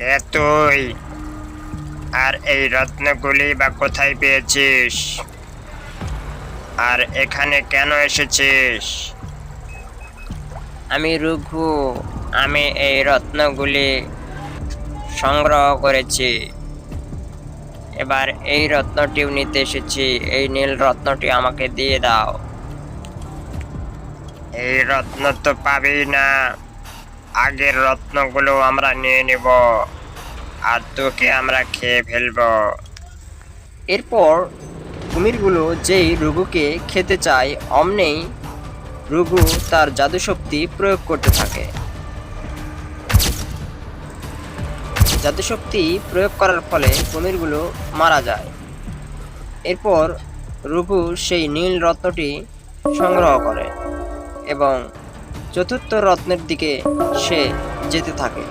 কে তুই? আর এই রত্নগুলি বা কোথায় পেয়েছিস? আর এখানে কেন এসেছিস? আমি রঘু আমি এই রত্নগুলি সংগ্রহ করেছি। এবার এই রত্নটিও নিতে এসেছি। এই নীল রত্নটি আমাকে দিয়ে দাও। এই রত্ন তো পাবি না। আগের রত্নগুলো আমরা নিয়ে নিব আর তোকে আমরা খেয়ে ফেলব। এরপর কুমিরগুলো যেই রঘুকে খেতে চায়, অমনেই রঘু তার জাদুশক্তি প্রয়োগ করতে থাকে। জাদুশক্তি প্রয়োগ করার ফলে কুমিরগুলো মারা যায়। এরপর রঘু সেই নীল রত্নটি সংগ্রহ করে এবং চতুর্থ রত্নের দিকে সে যেতে থাকে।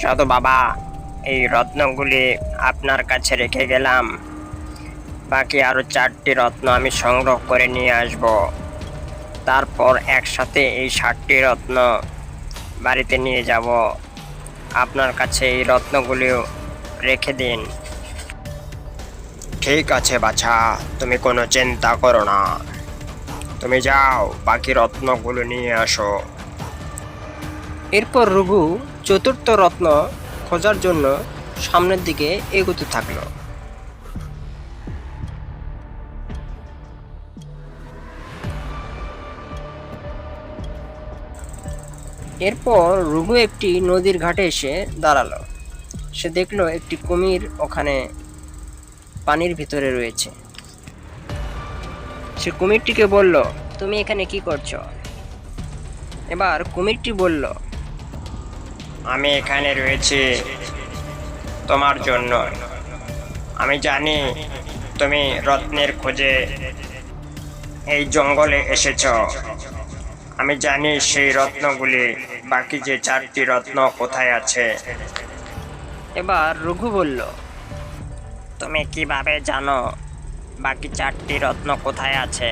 সাধু বাবা, এই রত্নগুলি আপনার কাছে রেখে গেলাম। বাকি আরও চারটি রত্ন আমি সংগ্রহ করে নিয়ে আসব। তারপর একসাথে এই ষাটটি রত্ন বাড়িতে নিয়ে যাব। আপনার কাছে এই রত্নগুলিও রেখে দিন। ঠিক আছে বাছা, তুমি কোনো চিন্তা করো না। তুমি যাও, বাকি রত্নগুলো নিয়ে আসো। এরপর রঘু চতুর্থ রত্ন খোঁজার জন্য সামনের দিকে এগোতে থাকল। এরপর রঘু একটি নদীর ঘাটে এসে দাঁড়াল। সে দেখল একটি কুমির ওখানে পানির ভিতরে রয়েছে। সে কুমিরটিকে বলল, তুমি এখানে কি করছ? এবার কুমিরটি বলল আমি এখানে রয়েছি তোমার জন্য। আমি জানি তুমি রত্নের খোঁজে এই জঙ্গলে এসেছ। আমি জানি সেই রত্নগুলি বাকি যে চারটি রত্ন কোথায় আছে। এবার রঘু বলল তুমি কীভাবে জানো বাকি চারটি রত্ন কোথায় আছে?